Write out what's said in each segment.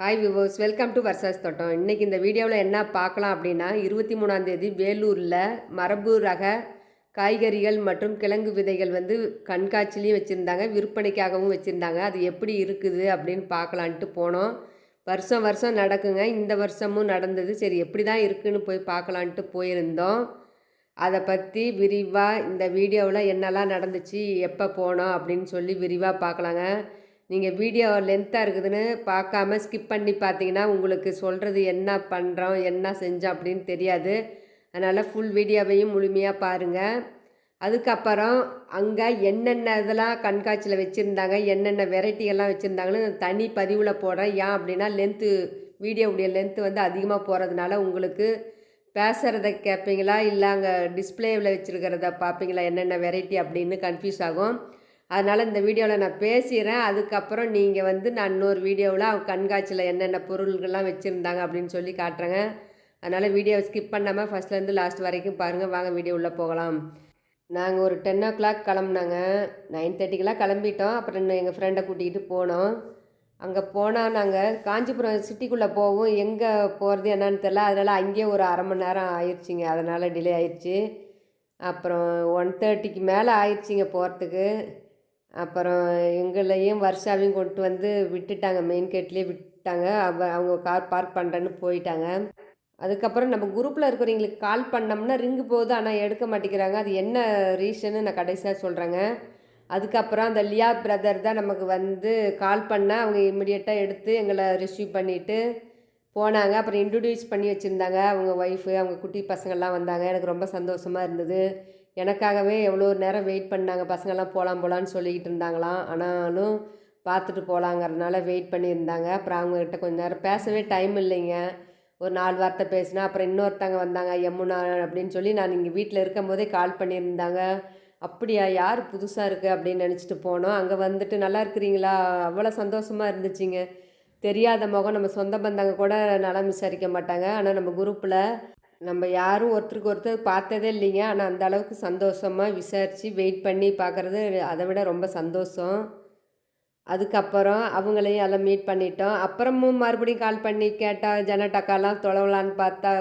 Hi விவோஸ் welcome to வர்சஸ் தோட்டம் இன்றைக்கி இந்த வீடியோவில் என்ன பார்க்கலாம் அப்படின்னா இருபத்தி மூணாந்தேதி வேலூரில் மரபு ரக காய்கறிகள் மற்றும் கிழங்கு விதைகள் வந்து கண்காட்சிலையும் வச்சுருந்தாங்க விற்பனைக்காகவும் வச்சுருந்தாங்க. அது எப்படி இருக்குது அப்படின்னு பார்க்கலான்ட்டு போனோம். வருஷம் வருஷம் நடக்குங்க. இந்த வருஷமும் நடந்தது. சரி எப்படி தான் இருக்குன்னு போய் பார்க்கலான்ட்டு போயிருந்தோம். அதை பற்றி விரிவாக இந்த வீடியோவில் என்னெல்லாம் நடந்துச்சு எப்போ போனோம் அப்படின்னு சொல்லி விரிவாக பார்க்கலாங்க. நீங்கள் வீடியோ லென்த்தாக இருக்குதுன்னு பார்க்காம ஸ்கிப் பண்ணி பார்த்தீங்கன்னா உங்களுக்கு சொல்கிறது என்ன பண்ணுறோம் என்ன செஞ்சோம் அப்படின்னு தெரியாது. அதனால் ஃபுல் வீடியோவையும் முழுமையாக பாருங்கள் அதுக்கப்புறம் அங்கே என்னென்ன இதெல்லாம் கண்காட்சியில் வச்சுருந்தாங்க என்னென்ன வெரைட்டிகள்லாம் வச்சுருந்தாங்கன்னு தனி பதிவில் போடுறேன். ஏன் அப்படின்னா லென்த்து வீடியோவுடைய லென்த்து வந்து அதிகமாக போகிறதுனால உங்களுக்கு பேசுகிறத கேட்பீங்களா? இல்லை அங்கே டிஸ்பிளேவில் வச்சுருக்கிறத பார்ப்பீங்களா? என்னென்ன வெரைட்டி அப்படின்னு கன்ஃபியூஸ் ஆகும். அதனால் இந்த வீடியோவில் நான் பேசிடுறேன் அதுக்கப்புறம் நீங்கள் வந்து நான் இன்னொரு வீடியோவில் அவங்க கண்காட்சியில் என்னென்ன பொருள்கள்லாம் வச்சுருந்தாங்க அப்படின்னு சொல்லி காட்டுறேங்க. அதனால் வீடியோவை ஸ்கிப் பண்ணாமல் ஃபஸ்ட்லேருந்து லாஸ்ட் வரைக்கும் பாருங்கள் வாங்க வீடியோ உள்ளே போகலாம். நாங்கள் ஒரு டென் ஓ கிளாக் கிளம்புனாங்க. நைன் தேர்ட்டிக்கெலாம் கிளம்பிட்டோம். அப்புறம் எங்கள் ஃப்ரெண்டை கூட்டிகிட்டு போனோம். அங்கே போனால் நாங்கள் காஞ்சிபுரம் சிட்டிக்குள்ளே போவோம் எங்கே போகிறது என்னன்னு தெரில அதனால் அங்கேயே ஒரு அரை மணி நேரம் ஆயிடுச்சிங்க அதனால் டிலே ஆயிடுச்சு அப்புறம் ஒன் தேர்ட்டிக்கு மேலே ஆயிடுச்சிங்க போகிறதுக்கு அப்புறம் எங்களையும் வருஷாவையும் கொண்டு வந்து விட்டுட்டாங்க. மெயின் கேட்லேயே விட்டாங்க. அவ அவங்க கார் பார்க் பண்ணுறேன்னு போயிட்டாங்க. அதுக்கப்புறம் நம்ம குரூப்பில் இருக்கிறவங்களுக்கு கால் பண்ணோம்னா ரிங்கு போகுது. ஆனால் எடுக்க மாட்டேங்கிறாங்க. அது என்ன ரீசன்னு நான் கடைசியாக சொல்கிறேங்க அதுக்கப்புறம் அந்த லியா பிரதர் தான் நமக்கு வந்து கால் பண்ணால் அவங்க இம்மிடியட்டாக எடுத்து எங்களை ரிசீவ் பண்ணிவிட்டு போனாங்க. அப்புறம் இன்ட்ரடியூஸ் பண்ணி வச்சுருந்தாங்க. அவங்க ஒய்ஃபு அவங்க குட்டி பசங்கள்லாம் வந்தாங்க. எனக்கு ரொம்ப சந்தோஷமாக இருந்தது. எனக்காகவே எவ்வளோ நேரம் வெயிட் பண்ணாங்க பசங்கள்லாம் போகலாம் போகலான்னு சொல்லிக்கிட்டு இருந்தாங்களாம். ஆனாலும் பார்த்துட்டு போகலாங்கிறதுனால வெயிட் பண்ணியிருந்தாங்க. அப்புறம் அவங்கக்கிட்ட கொஞ்சம் நேரம் பேசவே டைம் இல்லைங்க. ஒரு நாலு வார்த்தை பேசினா அப்புறம் இன்னொருத்தவங்க வந்தாங்க யமுனா அப்படின்னு சொல்லி நான் இங்கே வீட்டில் இருக்கும் போதே கால் பண்ணியிருந்தாங்க. அப்படியா யார் புதுசாக இருக்குது அப்படின்னு நினச்சிட்டு போனோம். அங்கே வந்துட்டு நல்லா இருக்கிறீங்களா? அவ்வளோ சந்தோஷமாக இருந்துச்சுங்க. தெரியாத முகம் நம்ம சொந்த பந்தங்க கூட நலம் விசாரிக்க மாட்டாங்க. ஆனால் நம்ம குரூப்பில் நம்ம யாரும் ஒருத்தருக்கு ஒருத்தர் பார்த்ததே இல்லைங்க. ஆனால் அந்த அளவுக்கு சந்தோஷமாக விசாரித்து வெயிட் பண்ணி பார்க்குறது அதை விட ரொம்ப சந்தோஷம். அதுக்கப்புறம் அவங்களையும் எல்லாம் மீட் பண்ணிட்டோம். அப்புறமும் மறுபடியும் கால் பண்ணி கேட்டால் ஜனட்டக்காலாம் தொலைவலான்னு பார்த்தா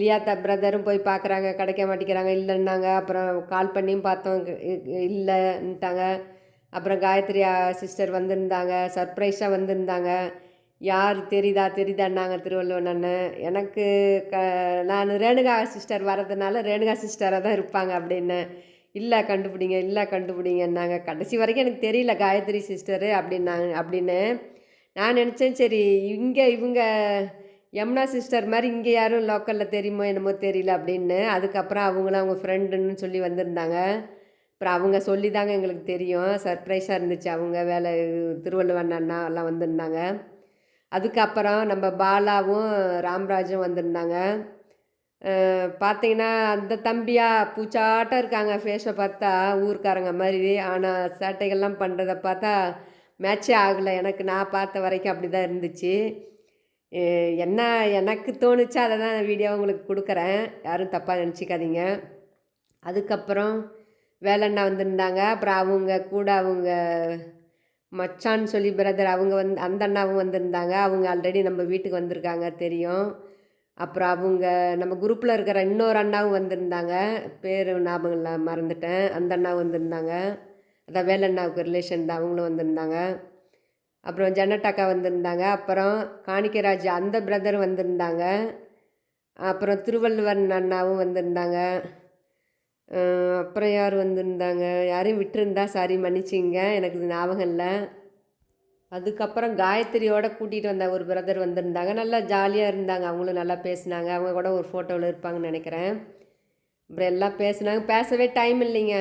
லியாத்தா பிரதரும் போய் பார்க்குறாங்க கிடைக்க மாட்டேங்கிறாங்க இல்லைன்னாங்க. அப்புறம் கால் பண்ணியும் பார்த்தோம். இல்லைன்ட்டாங்க. அப்புறம் காயத்ரி சிஸ்டர் வந்திருந்தாங்க சர்ப்ரைஸாக வந்திருந்தாங்க. யார் தெரியுதா தெரியுதான்னாங்க திருவள்ளுவன் அண்ணன் எனக்கு க நான் ரேணுகா சிஸ்டர் வர்றதுனால ரேணுகா சிஸ்டராக தான் இருப்பாங்க அப்படின்னு. இல்லை கண்டுபிடிங்க இல்லை கண்டுபிடிங்கன்னாங்க. கடைசி வரைக்கும் எனக்கு தெரியல காயத்ரி சிஸ்டரு அப்படின்னாங்க அப்படின்னு. நான் நினச்சேன் சரி இங்கே இவங்க யமுனா சிஸ்டர் மாதிரி இங்கே யாரும் லோக்கலில் தெரியுமோ என்னமோ தெரியல அப்படின்னு. அதுக்கப்புறம் அவங்களும் அவங்க ஃப்ரெண்டுன்னு சொல்லி வந்திருந்தாங்க. அப்புறம் அவங்க சொல்லி தாங்க எங்களுக்கு தெரியும். சர்ப்ரைஸாக இருந்துச்சு அவங்க வேலை திருவள்ளுவன் அண்ணா எல்லாம் வந்திருந்தாங்க. அதுக்கப்புறம் நம்ம பாலாவும் ராம்ராஜும் வந்திருந்தாங்க. பார்த்தீங்கன்னா அந்த தம்பியாக பூச்சாட்டம் இருக்காங்க. ஃபேஸை பார்த்தா ஊர்க்காரங்க மாதிரி. ஆனால் சேட்டைகள்லாம் பண்ணுறத பார்த்தா மேட்சே ஆகலை. எனக்கு நான் பார்த்த வரைக்கும் அப்படி தான் இருந்துச்சு என்ன எனக்கு தோணுச்சோ அதை தான் வீடியோ உங்களுக்கு கொடுக்குறேன். யாரும் தப்பாக நினச்சிக்காதீங்க. அதுக்கப்புறம் வேலண்ணா வந்திருந்தாங்க. அப்புறம் அவங்க கூட அவங்க மச்சான் சொல்லி பிரதர் அவங்க வந்து அந்த அண்ணாவும் வந்திருந்தாங்க. அவங்க ஆல்ரெடி நம்ம வீட்டுக்கு வந்திருக்காங்க தெரியும். அப்புறம் அவங்க நம்ம குரூப்பில் இருக்கிற இன்னொரு அண்ணாவும் வந்திருந்தாங்க. பேர் ஞாபகம் இல்லை மறந்துட்டேன். அந்த அண்ணாவும் வந்திருந்தாங்க. அதான் வேலண்ணாவுக்கு ரிலேஷன் தான் அவங்களும் வந்திருந்தாங்க. அப்புறம் ஜன்னட்டாக்கா வந்திருந்தாங்க. அப்புறம் காணிக்கராஜ் அந்த பிரதர் வந்திருந்தாங்க. அப்புறம் திருவள்ளுவன் அண்ணாவும் வந்திருந்தாங்க. அப்புறம் யார் வந்திருந்தாங்க? யாரையும் விட்டுருந்தா சாரி மன்னிச்சிங்க எனக்கு இது ஞாபகம் இல்லை. அதுக்கப்புறம் காயத்ரியோட கூட்டிகிட்டு வந்த ஒரு பிரதர் வந்திருந்தாங்க. நல்லா ஜாலியாக இருந்தாங்க. அவங்களும் நல்லா பேசினாங்க. அவங்க கூட ஒரு ஃபோட்டோவில் இருப்பாங்கன்னு நினைக்கிறேன். அப்புறம் எல்லாம் பேசினாங்க. பேசவே டைம் இல்லைங்க.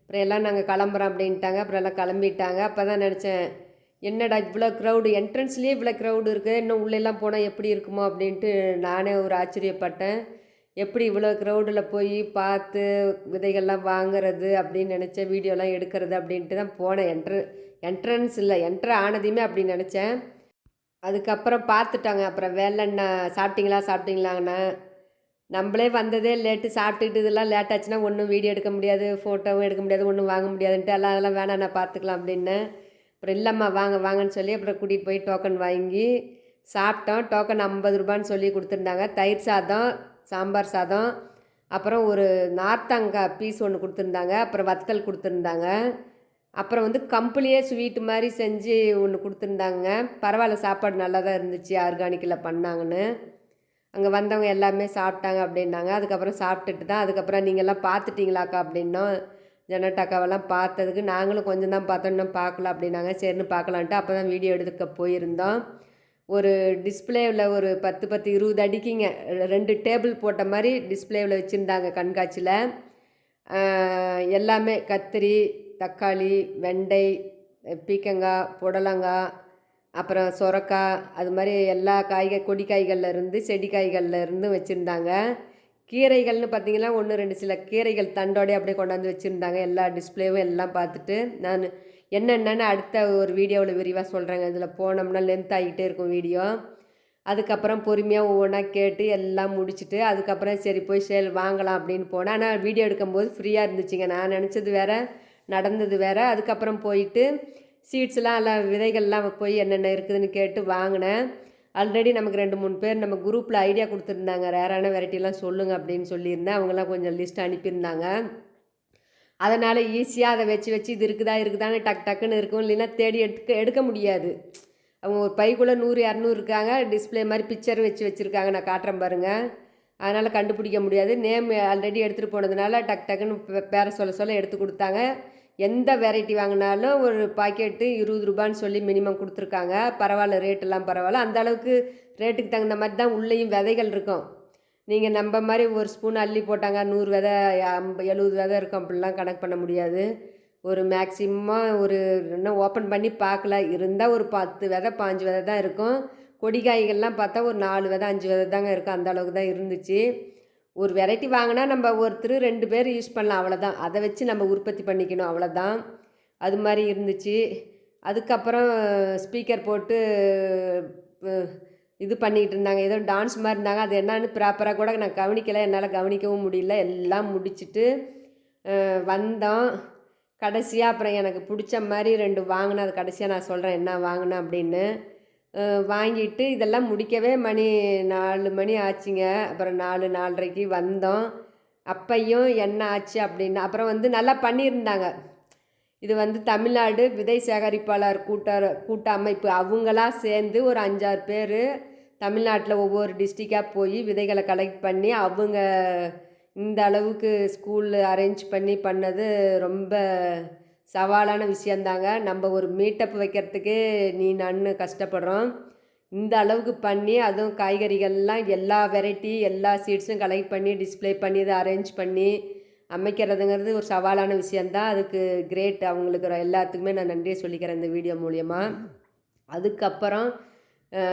அப்புறம் எல்லாம் நாங்கள் கிளம்புறோம் அப்படின்ட்டாங்க. அப்புறம் எல்லாம் கிளம்பிட்டாங்க. அப்போ தான் நினச்சேன் என்னடா இவ்வளோ க்ரௌடு என்ட்ரன்ஸ்லேயே இவ்வளோ க்ரௌடு இருக்குது. இன்னும் உள்ளெல்லாம் போனால் எப்படி இருக்குமோ அப்படின்ட்டு நானே ஒரு ஆச்சரியப்பட்டேன். எப்படி இவ்வளோ க்ரௌடில் போய் பார்த்து விதைகள்லாம் வாங்குறது அப்படின்னு நினச்சேன் வீடியோலாம் எடுக்கிறது அப்படின்ட்டு தான் போனேன். என்ட்ரு என்ட்ரன்ஸ் இல்லை என்ட்ரு ஆனதையுமே அப்படின்னு நினச்சேன். அதுக்கப்புறம் பார்த்துட்டாங்க. அப்புறம் வேலைண்ணா சாப்பிட்டீங்களா சாப்பிட்டீங்களாங்கண்ணா நம்மளே வந்ததே லேட்டு சாப்பிட்டுட்டு இதெல்லாம் லேட் ஆச்சுன்னா ஒன்றும் வீடியோ எடுக்க முடியாது ஃபோட்டோவும் எடுக்க முடியாது ஒன்றும் வாங்க முடியாதுன்ட்டு எல்லாம் அதெல்லாம் வேணாம் நான் பார்த்துக்கலாம் அப்படின்னு. அப்புறம் இல்லைம்மா வாங்க வாங்கன்னு சொல்லி அப்புறம் கூட்டிகிட்டு போய் டோக்கன் வாங்கி சாப்பிட்டோம். டோக்கன் ஐம்பது ரூபான்னு சொல்லி கொடுத்துருந்தாங்க. தயிர் சாதம் சாம்பார் சாதம் அப்புறம் ஒரு நார்த்தங்காய் பீஸ் ஒன்று கொடுத்துருந்தாங்க அப்புறம் வத்தல் கொடுத்துருந்தாங்க. அப்புறம் வந்து கம்பளியே ஸ்வீட்டு மாதிரி செஞ்சு ஒன்று கொடுத்துருந்தாங்க. பரவாயில்ல சாப்பாடு நல்லா தான் இருந்துச்சு ஆர்கானிக்கில் பண்ணாங்கன்னு. அங்கே வந்தவங்க எல்லாமே சாப்பிட்டாங்க அப்படின்னாங்க. அதுக்கப்புறம் சாப்பிட்டுட்டு தான் அதுக்கப்புறம் நீங்கள்லாம் பார்த்துட்டிங்களாக்கா அப்படின்னோம் ஜனட்டாக்காவெல்லாம் பார்த்ததுக்கு நாங்களும் கொஞ்சம் தான் பார்த்தோம் இன்னும் பார்க்கல அப்படின்னாங்க. சரின்னு பார்க்கலான்ட்டு அப்போ தான் வீடியோ எடுத்துக்க போயிருந்தோம். ஒரு டிஸ்பிளேவில் ஒரு பத்து பத்து இருபது அடிக்குங்க. ரெண்டு டேபிள் போட்ட மாதிரி டிஸ்பிளேவில் வச்சுருந்தாங்க கண்காட்சியில். எல்லாமே கத்திரி தக்காளி வெண்டை பீக்கங்காய் புடலங்காய் அப்புறம் சொரக்காய் அது மாதிரி எல்லா காய்கறி கொடி காய்கள்ல இருந்து செடி காய்கள்ல இருந்தும் வச்சுருந்தாங்க. கீரைகள்னு பார்த்தீங்கன்னா ஒன்று ரெண்டு சில கீரைகள் தண்டோடய அப்படியே கொண்டாந்து வச்சுருந்தாங்க. எல்லா டிஸ்பிளேவும் எல்லாம் பார்த்துட்டு நான் என்னென்னு அடுத்த ஒரு வீடியோவில் விரிவாக சொல்கிறேங்க இதில் போனோம்னா லென்த் ஆகிட்டே இருக்கும் வீடியோ. அதுக்கப்புறம் பொறுமையாக ஒவ்வொன்றா கேட்டு எல்லாம் முடிச்சுட்டு அதுக்கப்புறம் சரி போய் சேல் வாங்கலாம் அப்படின்னு போனேன். ஆனால் வீடியோ எடுக்கும்போது ஃப்ரீயாக இருந்துச்சுங்க. நான் நினச்சது வேற நடந்தது வேற. அதுக்கப்புறம் போயிட்டு சீட்ஸ்லாம் எல்லாம் விதைகள்லாம் போய் என்னென்ன இருக்குதுன்னு கேட்டு வாங்கினேன். ஆல்ரெடி நமக்கு ரெண்டு மூணு பேர் நம்ம குரூப்பில் ஐடியா கொடுத்துருந்தாங்க. ரேரான வெரைட்டிலாம் சொல்லுங்கள் அப்படின்னு சொல்லியிருந்தேன். அவங்களாம் கொஞ்சம் லிஸ்ட் அனுப்பியிருந்தாங்க. அதனால் ஈஸியாக அதை வச்சு வச்சு இது இருக்குதா இருக்குதான்னு டக் டக்குன்னு இருக்கும். இல்லைன்னா தேடி எடுக்க எடுக்க முடியாது. அவங்க ஒரு பைக்குள்ளே நூறு இரநூறு இருக்காங்க. டிஸ்பிளே மாதிரி பிக்சர் வச்சு வச்சுருக்காங்க நான் காட்டுறேன் பாருங்கள் அதனால் கண்டுபிடிக்க முடியாது. நேம் ஆல்ரெடி எடுத்துகிட்டு போனதுனால டக் டக்குன்னு பேர சொல்ல சொல்ல எடுத்து கொடுத்தாங்க. எந்த வெரைட்டி வாங்கினாலும் ஒரு பாக்கெட்டு இருபது ரூபான்னு சொல்லி மினிமம் கொடுத்துருக்காங்க. பரவாயில்ல ரேட்டெல்லாம் பரவாயில்ல. அந்த அளவுக்கு ரேட்டுக்கு தகுந்த மாதிரி தான் உள்ளேயும் விதைகள் இருக்கும். நீங்கள் நம்ம மாதிரி ஒரு ஸ்பூன் அள்ளி போட்டாங்க நூறு விதை ஐம்ப எழுபது விதை இருக்கும் அப்படிலாம் கணக்கு பண்ண முடியாது. ஒரு மேக்ஸிமம் ஒரு இன்னும் ஓப்பன் பண்ணி பார்க்கல. இருந்தால் ஒரு பத்து விதை பாஞ்சு விதை தான் இருக்கும். கொடி காய்கள்லாம் பார்த்தா ஒரு நாலு விதை அஞ்சு விதை தாங்க இருக்கும். அந்த அளவுக்கு தான் இருந்துச்சு. ஒரு வெரைட்டி வாங்கினா நம்ம ஒருத்தர் ரெண்டு பேர் யூஸ் பண்ணலாம். அவ்வளோதான் அதை வச்சு நம்ம உற்பத்தி பண்ணிக்கணும். அவ்வளோதான் அது மாதிரி இருந்துச்சு. அதுக்கப்புறம் ஸ்பீக்கர் போட்டு இது பண்ணிக்கிட்டு இருந்தாங்க ஏதோ டான்ஸ் மாதிரி இருந்தாங்க அது என்னன்னு ப்ராப்பராக கூட நான் கவனிக்கலை. என்னால் கவனிக்கவும் முடியல. எல்லாம் முடிச்சுட்டு வந்தோம். கடைசியாக அப்புறம் எனக்கு பிடிச்ச மாதிரி ரெண்டு வாங்கினேன். அது கடைசியாக நான் சொல்கிறேன் என்ன வாங்கினேன் அப்படின்னு. வாங்கிட்டு இதெல்லாம் முடிக்கவே மணி நாலு மணி ஆச்சுங்க. அப்புறம் நாலு நாலரைக்கு வந்தோம். அப்பையும் என்ன ஆச்சு அப்படின்னு அப்புறம் வந்து நல்லா பண்ணியிருந்தாங்க. இது வந்து தமிழ்நாடு விதை சேகரிப்பாளர் கூட்ட கூட்ட அமைப்பு அவங்களா சேர்ந்து ஒரு அஞ்சாறு பேர் தமிழ்நாட்டில் ஒவ்வொரு டிஸ்ட்ரிக்டாக போய் விதைகளை கலெக்ட் பண்ணி அவங்க இந்த அளவுக்கு ஸ்கூலில் அரேஞ்ச் பண்ணி பண்ணது ரொம்ப சவாலான விஷயந்தாங்க. நம்ம ஒரு மீட்டப் வைக்கிறதுக்கு நீ நான் கஷ்டப்படுறோம். இந்த அளவுக்கு பண்ணி அதுவும் காய்கறிகள்லாம் எல்லா வெரைட்டி எல்லா சீட்ஸும் கலெக்ட் பண்ணி டிஸ்ப்ளே பண்ணி அதை அரேஞ்ச் பண்ணி அமைக்கிறதுங்கிறது ஒரு சவாலான விஷயந்தான் அதுக்கு கிரேட் அவங்களுக்கு ர- எல்லாத்துக்குமே நான் நன்றியை சொல்லிக்கிறேன் இந்த வீடியோ மூலியமாக அதுக்கப்புறம்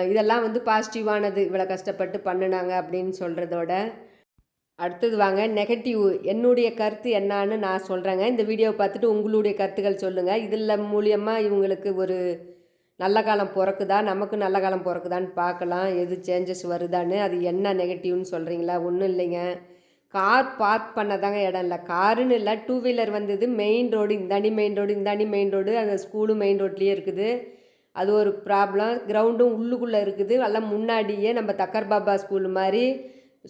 இதெல்லாம் வந்து பாசிட்டிவானது இவ்வளோ கஷ்டப்பட்டு பண்ணினாங்க அப்படின்னு சொல்கிறதோட அடுத்தது வாங்க நெகட்டிவ் என்னுடைய கருத்து என்னன்னு நான் சொல்கிறேங்க இந்த வீடியோவை பார்த்துட்டு உங்களுடைய கருத்துக்கள் சொல்லுங்கள் இதில் மூலியமாக இவங்களுக்கு ஒரு நல்ல காலம் பிறக்குதா? நமக்கு நல்ல காலம் பிறக்குதான்னு பார்க்கலாம். எது சேஞ்சஸ் வருதான்னு அது என்ன நெகட்டிவ்னு சொல்கிறீங்களா ஒன்றும் இல்லைங்க. கார் பார்க் பண்ணதாங்க இடம் இல்லை. காருன்னு இல்லை டூ வீலர் வந்தது மெயின் ரோடு இந்தாண்டி மெயின் ரோடு இந்தாண்டி மெயின் ரோடு அந்த ஸ்கூலும் மெயின் ரோட்லேயே இருக்குது. அது ஒரு ப்ராப்ளம் கிரவுண்டும் உள்ளுக்குள்ளே இருக்குது. எல்லாம் முன்னாடியே நம்ம தக்கர் பாபா ஸ்கூல் மாதிரி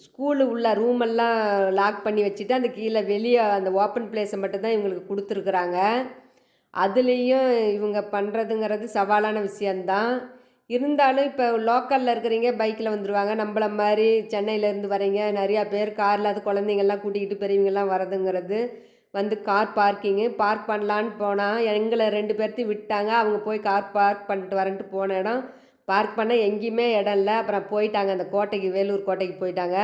ஸ்கூலு உள்ள ரூமெல்லாம் லாக் பண்ணி வச்சுட்டு அந்த கீழே வெளியே அந்த ஓப்பன் பிளேஸை மட்டும்தான் இவங்களுக்கு கொடுத்துருக்குறாங்க. அதுலேயும் இவங்க பண்ணுறதுங்கிறது சவாலான விஷயந்தான் இருந்தாலும் இப்போ லோக்கலில் இருக்கிறீங்க பைக்கில் வந்துடுவாங்க நம்மள மாதிரி சென்னையிலேருந்து வரீங்க நிறையா பேர் காரில் அது குழந்தைங்கள்லாம் கூட்டிகிட்டு பெரியவங்கெல்லாம் வரதுங்கிறது வந்து கார் பார்க்கிங்கு பார்க் பண்ணலான்னு போனால் எங்களை ரெண்டு பேர்த்தையும் விட்டாங்க. அவங்க போய் கார் பார்க் பண்ணிட்டு வரன்ட்டு போன இடம். பார்க் பண்ண எங்கேயுமே இடம் இல்லை. அப்புறம் போயிட்டாங்க. அந்த கோட்டைக்கு வேலூர் கோட்டைக்கு போயிட்டாங்க.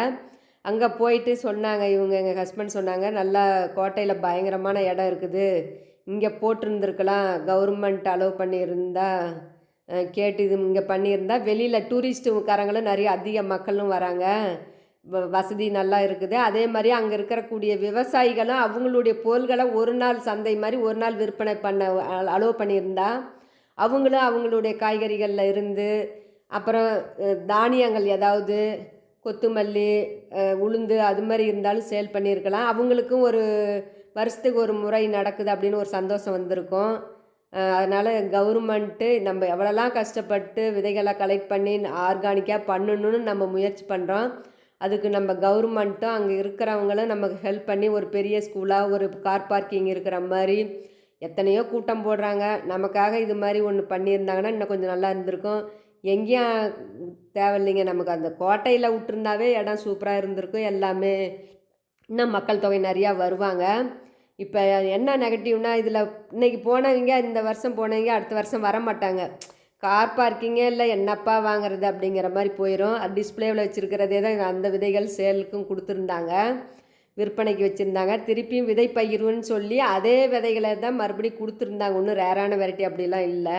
அங்கே போயிட்டு சொன்னாங்க. இவங்க எங்கள் ஹஸ்பண்ட் சொன்னாங்க நல்லா கோட்டையில் பயங்கரமான இடம் இருக்குது. இங்கே போட்டிருந்துருக்கலாம். கவர்மெண்ட் அலோவ் பண்ணியிருந்தால் கேட்டு இது இங்கே பண்ணியிருந்தா வெளியில் டூரிஸ்ட்டுக்காரங்களும் நிறைய அதிக மக்களும் வராங்க. வ- வசதி நல்லா இருக்குது. அதே மாதிரி அங்கே இருக்கக்கூடிய விவசாயிகளும் அவங்களுடைய பொருள்களை ஒரு நாள் சந்தை மாதிரி ஒரு நாள் விற்பனை பண்ண அலோவ் பண்ணியிருந்தா அவங்களும் அவங்களுடைய காய்கறிகளில் இருந்து அப்புறம் தானியங்கள் ஏதாவது கொத்துமல்லி உளுந்து அது மாதிரி இருந்தாலும் சேல் பண்ணியிருக்கலாம். அவங்களுக்கும் ஒரு வருஷத்துக்கு ஒரு முறை நடக்குது அப்படின்னு ஒரு சந்தோஷம் வந்திருக்கும். அதனால் கவர்மெண்ட்டு நம்ம எவ்வளோலாம் கஷ்டப்பட்டு விதைகளை கலெக்ட் பண்ணி ஆர்கானிக்காக பண்ணணும்னு நம்ம முயற்சி பண்ணுறோம் அதுக்கு நம்ம கவர்மெண்ட்டும் அங்கே இருக்கிறவங்களும் நமக்கு ஹெல்ப் பண்ணி ஒரு பெரிய ஸ்கூலாக ஒரு கார் பார்க்கிங் இருக்கிற மாதிரி எத்தனையோ கூட்டம் போடுறாங்க. நமக்காக இது மாதிரி ஒன்று பண்ணியிருந்தாங்கன்னா இன்னும் கொஞ்சம் நல்லா இருந்திருக்கும். எங்கேயும் தேவையில்லைங்க. நமக்கு அந்த கோட்டையில் விட்டுருந்தாவே இடம் சூப்பராக இருந்திருக்கும். எல்லாமே இன்னும் மக்கள் தொகை நிறையா வருவாங்க. இப்போ என்ன நெகட்டிவ்னா இதில் இன்றைக்கி போனவங்க இந்த வருஷம் போனவங்க அடுத்த வருஷம் வர மாட்டாங்க கார் பார்க்கிங்கே இல்லை என்னப்பா வாங்குறது அப்படிங்கிற மாதிரி போயிடும் டிஸ்பிளேவில் வச்சுருக்கிறதே தான் அந்த விதைகள் சேலுக்கும் கொடுத்துருந்தாங்க. விற்பனைக்கு வச்சுருந்தாங்க. திருப்பியும் விதை பகிர்வுன்னு சொல்லி அதே விதைகளை தான் மறுபடியும் கொடுத்துருந்தாங்க. ஒன்றும் ரேரான வெரைட்டி அப்படிலாம் இல்லை.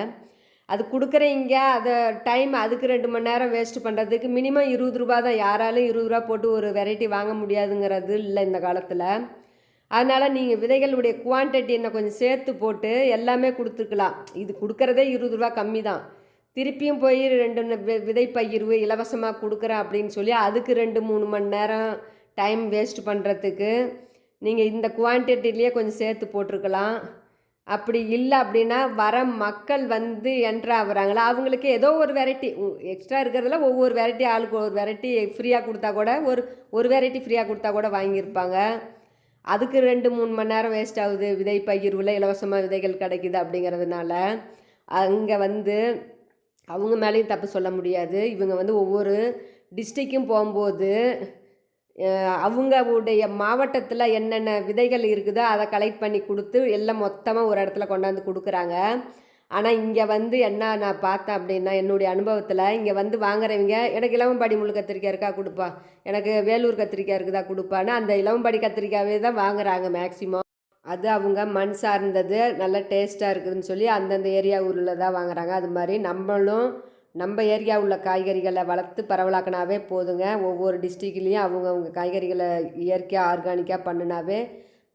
அது கொடுக்குறீங்க அதை டைம் அதுக்கு ரெண்டு மணி நேரம் வேஸ்ட் பண்ணுறதுக்கு மினிமம் இருபது ரூபா தான். யாராலும் இருபது ரூபா போட்டு ஒரு வெரைட்டி வாங்க முடியாதுங்கிறது இல்லை இந்த காலத்தில். அதனால் நீங்கள் விதைகளுடைய குவான்டிட்டி என்ன கொஞ்சம் சேர்த்து போட்டு எல்லாமே கொடுத்துருக்கலாம். இது கொடுக்குறதே இருபது ரூபா கம்மி தான். திருப்பியும் போய் ரெண்டு வி- விதை பகிர்வு இலவசமாக கொடுக்குறேன் அப்படின்னு சொல்லி அதுக்கு ரெண்டு மூணு மணி நேரம் டைம் வேஸ்ட் பண்ணுறதுக்கு நீங்கள் இந்த குவான்டிட்டிலேயே கொஞ்சம் சேர்த்து போட்டிருக்கலாம். அப்படி இல்லை அப்படின்னா வர மக்கள் வந்து என்ட்ரு ஆகுறாங்களா? அவங்களுக்கு ஏதோ ஒரு வெரைட்டி எக்ஸ்ட்ரா இருக்கிறதுல ஒவ்வொரு வெரைட்டி ஆளுக்கு ஒரு வெரைட்டி ஃப்ரீயாக கொடுத்தா கூட ஒரு ஒரு வெரைட்டி ஃப்ரீயாக கொடுத்தா கூட வாங்கியிருப்பாங்க. அதுக்கு ரெண்டு மூணு மணி நேரம் வேஸ்ட் ஆகுது. விதை பகிர்வில் இலவசமாக விதைகள் கிடைக்குது அப்படிங்கிறதுனால அங்கே வந்து அவங்க மேலேயும் தப்பு சொல்ல முடியாது. இவங்க வந்து ஒவ்வொரு டிஸ்ட்ரிக்கும் போகும்போது அவங்களுடைய மாவட்டத்தில் என்னென்ன விதைகள் இருக்குதோ அதை கலெக்ட் பண்ணி கொடுத்து எல்லாம் மொத்தமாக ஒரு இடத்துல கொண்டாந்து கொடுக்குறாங்க. ஆனால் இங்கே வந்து என்ன நான் பார்த்தேன் அப்படின்னா என்னுடைய அனுபவத்தில் இங்கே வந்து வாங்குறவங்க எனக்கு இளவம்பாடி முள் கத்திரிக்காய் இருக்கா கொடுப்பா. எனக்கு வேலூர் கத்திரிக்காய் இருக்குதா கொடுப்பான்னு அந்த இளவம்பாடி கத்திரிக்காவே தான் வாங்குறாங்க மேக்ஸிமம் அது அவங்க மண் சார்ந்தது நல்ல டேஸ்ட்டாக இருக்குதுன்னு சொல்லி அந்தந்த ஏரியா ஊரில் தான் வாங்குறாங்க. அது மாதிரி நம்மளும் நம்ம ஏரியா உள்ள காய்கறிகளை வளர்த்து பரவலாக்கினாவே போதுங்க. ஒவ்வொரு டிஸ்ட்ரிக்ட்லேயும் அவங்கவுங்க காய்கறிகளை இயற்கையாக ஆர்கானிக்காக பண்ணினாவே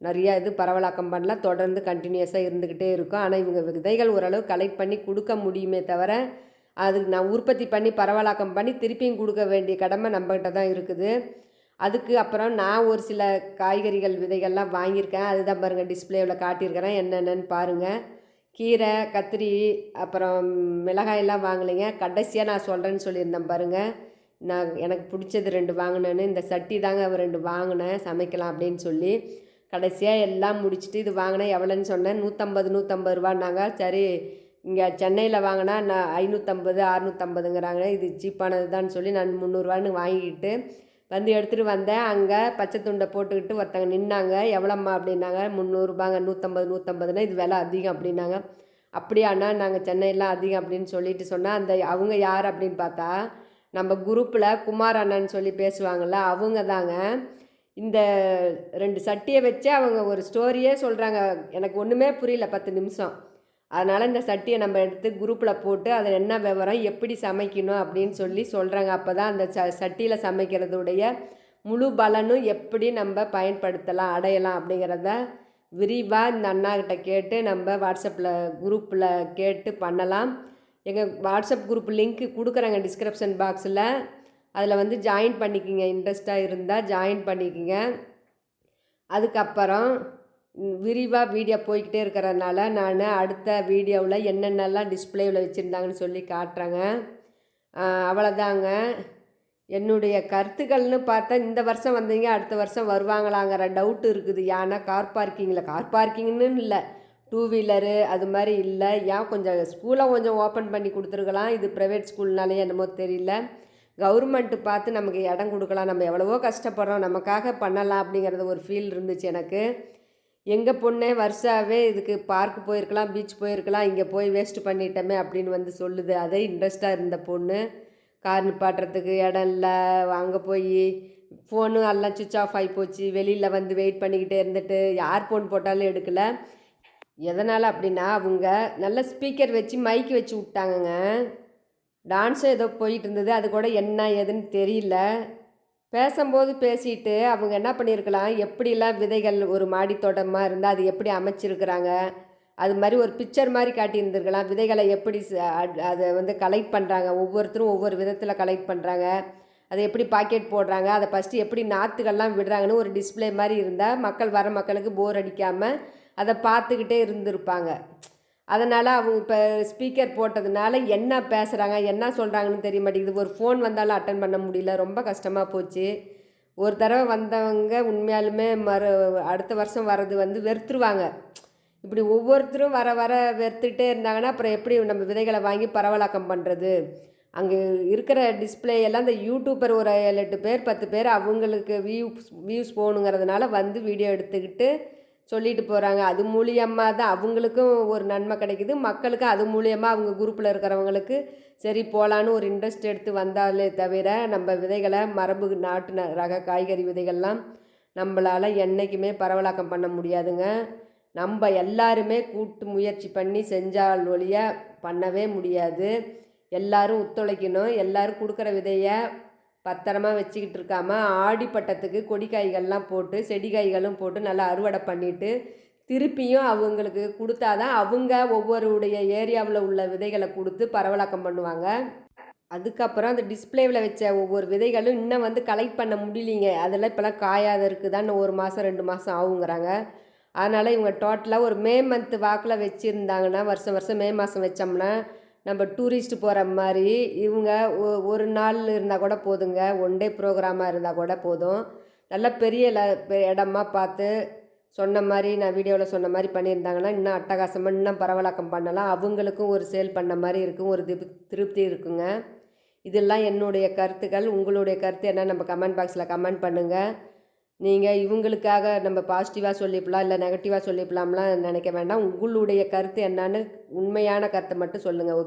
நிறையா இது பரவலாக்கம் பண்ணலாம். தொடர்ந்து கண்டினியூஸாக இருந்துக்கிட்டே இருக்கும். ஆனால் இவங்க விதைகள் ஓரளவு கலெக்ட் பண்ணி கொடுக்க முடியுமே தவிர அதுக்கு நான் உற்பத்தி பண்ணி பரவலாக்கம் பண்ணி திருப்பியும் கொடுக்க வேண்டிய கடமை நம்மகிட்ட தான் இருக்குது. அதுக்கு அப்புறம் நான் ஒரு சில காய்கறிகள் விதைகள்லாம் வாங்கியிருக்கேன். அதுதான் பாருங்கள் டிஸ்பிளேவில் காட்டியிருக்கிறேன். என்னென்னு பாருங்கள் கீரை கத்திரி அப்புறம் மிளகாயெல்லாம் வாங்கலைங்க. கடைசியாக நான் சொல்கிறேன்னு சொல்லியிருந்தேன் பாருங்கள் நான் எனக்கு பிடிச்சது ரெண்டு வாங்கினேன்னு. இந்த சட்டி தாங்க ரெண்டு வாங்கினேன். சமைக்கலாம் அப்படின்னு சொல்லி. கடைசியாக எல்லாம் முடிச்சுட்டு இது வாங்கினேன். எவ்வளோன்னு சொன்னேன். நூற்றம்பது நூற்றம்பது ரூபான்னாங்க. சரி இங்கே சென்னையில் வாங்கினா நான் ஐநூற்றம்பது அறுநூற்றம்பதுங்கிறாங்க இது சீப்பானது தான் சொல்லி நான் முந்நூறுரூவான்னு வாங்கிக்கிட்டு வந்து எடுத்துகிட்டு வந்தேன். அங்கே பச்சை துண்டை போட்டுக்கிட்டு ஒருத்தங்க நின்னாங்க. எவ்வளோம்மா அப்படின்னாங்க. முந்நூறுபாங்க நூற்றம்பது நூற்றம்பதுனா இது விலை அதிகம் அப்படின்னாங்க. அப்படியாண்ணா நாங்கள் சென்னையெல்லாம் அதிகம் அப்படின்னு சொல்லிட்டு சொன்னால் அந்த அவங்க யார் அப்படின்னு பார்த்தா நம்ம குரூப்பில் குமார் அண்ணன் சொல்லி பேசுவாங்கள்ல அவங்க தாங்க இந்த ரெண்டு சட்டியை வச்சு அவங்க ஒரு ஸ்டோரியே சொல்கிறாங்க எனக்கு ஒன்றுமே புரியல பத்து நிமிஷம். அதனால் இந்த சட்டியை நம்ம எடுத்து குரூப்பில் போட்டு அதில் என்ன விவரம் எப்படி சமைக்கணும் அப்படின்னு சொல்லி சொல்கிறாங்க அப்போ தான் அந்த ச சட்டியில் சமைக்கிறதுடைய முழு பலனும் எப்படி நம்ம பயன்படுத்தலாம் அடையலாம் அப்படிங்கிறத விரிவாக இந்த அண்ணாக்கிட்ட கேட்டு நம்ம வாட்ஸ்அப்பில் குரூப்பில் கேட்டு பண்ணலாம். எங்கள் வாட்ஸ்அப் குரூப் லிங்க் கொடுக்குறாங்க டிஸ்கிரிப்ஷன் பாக்ஸில் அதில் வந்து ஜாயின் பண்ணிக்கிங்க இன்ட்ரெஸ்ட்டாக இருந்தால் ஜாயின் பண்ணிக்கிங்க. அதுக்கப்புறம் விரிவாக வீடியோ போய்கிட்டே இருக்கிறதுனால நான் அடுத்த வீடியோவில் என்னென்னலாம் டிஸ்பிளேவில் வச்சுருந்தாங்கன்னு சொல்லி காட்டுறேங்க. அவ்வளோதாங்க என்னுடைய கருத்துக்கள்னு பார்த்தா இந்த வருஷம் வந்தீங்க அடுத்த வருஷம் வருவாங்களாங்கிற டவுட் இருக்குது. ஏன்னா கார் பார்க்கிங்கில் கார் பார்க்கிங்னு இல்லை. டூ வீலரு அது மாதிரி இல்லை. ஏன் கொஞ்சம் ஸ்கூலை கொஞ்சம் ஓப்பன் பண்ணி கொடுத்துருக்கலாம். இது ப்ரைவேட் ஸ்கூல்னாலே என்னமோ தெரியல. கவர்மெண்ட்டு பார்த்து நமக்கு இடம் கொடுக்கலாம் நம்ம எவ்வளவோ கஷ்டப்படுறோம் நமக்காக பண்ணலாம் அப்படிங்கிறது ஒரு ஃபீல் இருந்துச்சு எனக்கு. எங்கள் பொண்ணே வருஷாவே இதுக்கு பார்க் போயிருக்கலாம் பீச் போயிருக்கலாம் இங்கே போய் வேஸ்ட் பண்ணிட்டோமே அப்படின்னு வந்து சொல்லுது. அதே இன்ட்ரெஸ்ட்டாக இருந்த பொண்ணு. கார் நிப்பாட்டுறதுக்கு இடம் இல்லை அங்கே போய் ஃபோனு எல்லாம் சுவிட்ச் ஆஃப் ஆகி போச்சு. வெளியில் வந்து வெயிட் பண்ணிக்கிட்டே இருந்துட்டு யார் ஃபோன் போட்டாலும் எடுக்கலை. எதனால் அப்படின்னா அவங்க நல்ல ஸ்பீக்கர் வச்சு மைக் வச்சு விட்டாங்கங்க. டான்ஸும் ஏதோ போயிட்டு இருந்தது அது கூட என்ன ஏதுன்னு தெரியல. பேசும்போது பேசிட்டு அவங்க என்ன பண்ணியிருக்கலாம் எப்படிலாம் விதைகள் ஒரு மாடி தோட்டமாக இருந்தால் அது எப்படி அமைச்சிருக்கிறாங்க அது மாதிரி ஒரு பிக்சர் மாதிரி காட்டியிருந்துருக்கலாம். விதைகளை எப்படி அதை வந்து கலெக்ட் பண்ணுறாங்க ஒவ்வொருத்தரும் ஒவ்வொரு விதத்தில் கலெக்ட் பண்ணுறாங்க அதை எப்படி பாக்கெட் போடுறாங்க அதை ஃபஸ்ட்டு எப்படி நாற்றுகள்லாம் விடுறாங்கன்னு ஒரு டிஸ்ப்ளே மாதிரி இருந்தால் மக்கள் வர மக்களுக்கு போர் அடிக்காமல் அதை பார்த்துக்கிட்டே இருந்திருப்பாங்க. அதனால் அவங்க இப்போ ஸ்பீக்கர் போட்டதுனால என்ன பேசுகிறாங்க என்ன சொல்கிறாங்கன்னு தெரிய மாட்டேங்குது. ஒரு ஃபோன் வந்தாலும் அட்டன் பண்ண முடியல. ரொம்ப கஷ்டமாக போச்சு. ஒரு தடவை வந்தவங்க உண்மையாலுமே மறு அடுத்த வருஷம் வர்றது வந்து வெறுத்துருவாங்க. இப்படி ஒவ்வொருத்தரும் வர வர வெறுத்துட்டே இருந்தாங்கன்னா அப்புறம் எப்படி நம்ம விதைகளை வாங்கி பரவலாக்கம் பண்ணுறது அங்கே இருக்கிற டிஸ்பிளே எல்லாம் இந்த யூடியூப்பர் ஒரு ஏழு எட்டு பேர் பத்து பேர் அவங்களுக்கு வியூஸ் வியூஸ் போகணுங்கிறதுனால வந்து வீடியோ எடுத்துக்கிட்டு சொல்லிட்டு போகிறாங்க அது மூலியமாக தான் அவங்களுக்கும் ஒரு நன்மை கிடைக்குது. மக்களுக்கும் அது மூலியமாக அவங்க குரூப்பில் இருக்கிறவங்களுக்கு சரி போகலான்னு ஒரு இன்ட்ரெஸ்ட் எடுத்து வந்தாலே தவிர நம்ம விதைகளை மரபு நாட்டு ந- ரக காய்கறி விதைகள்லாம் நம்மளால் என்றைக்குமே பரவலாக்கம் பண்ண முடியாதுங்க. நம்ம எல்லாருமே கூட்டு முயற்சி பண்ணி செஞ்சால் ஒழிய பண்ணவே முடியாது. எல்லாரும் ஒத்துழைக்கணும். எல்லாரும் கொடுக்குற விதையை பத்திரமா வச்சுக்கிட்டு இருக்காமல் ஆடி பட்டத்துக்கு கொடி காய்கள்லாம் போட்டு செடி காய்களும் போட்டு நல்லா அறுவடை பண்ணிட்டு திருப்பியும் அவங்களுக்கு கொடுத்தாதான் அவங்க ஒவ்வொருடைய ஏரியாவில் உள்ள விதைகளை கொடுத்து பரவலாக்கம் பண்ணுவாங்க. அதுக்கப்புறம் அந்த டிஸ்பிளேவில் வச்ச ஒவ்வொரு விதைகளும் இன்னும் வந்து கலெக்ட் பண்ண முடியலிங்க. அதெல்லாம் இப்போலாம் காயாத இருக்குதா ஒரு மாதம் ரெண்டு மாதம் ஆகுங்கிறாங்க. அதனால் இவங்க டோட்டலாக ஒரு மே மந்த் வாக்கில் வச்சுருந்தாங்கன்னா வருஷம் வருஷம் மே மாதம் வச்சோம்னா நம்ம டூரிஸ்ட் போகிற மாதிரி இவங்க ஒ- ஒரு நாள் இருந்தால் கூட போதுங்க. ஒன் டே ப்ரோக்ராமாக இருந்தால் கூட போதும். நல்ல பெரிய ல- பெ- இடமா பார்த்து சொன்ன மாதிரி நான் வீடியோவில் சொன்ன மாதிரி பண்ணியிருந்தாங்கன்னா இன்னும் அட்டகாசமாக இன்னும் பரவலாக்கம் பண்ணலாம். அவங்களுக்கும் ஒரு சேல் பண்ண மாதிரி இருக்கும். ஒரு திப் திருப்தி இருக்குங்க. இதெல்லாம் என்னுடைய கருத்துக்கள். உங்களுடைய கருத்து என்ன? நம்ம கமெண்ட் பாக்ஸில் கமெண்ட் பண்ணுங்கள் நீங்கள் இவங்களுக்காக நம்ம பாசிட்டிவாக சொல்லிப்பலாம் இல்லை நெகட்டிவாக சொல்லிப்பலாம்லாம் நினைக்க வேண்டாம். உங்களுடைய கருத்து என்னன்னு உண்மையான கருத்தை மட்டும் சொல்லுங்கள்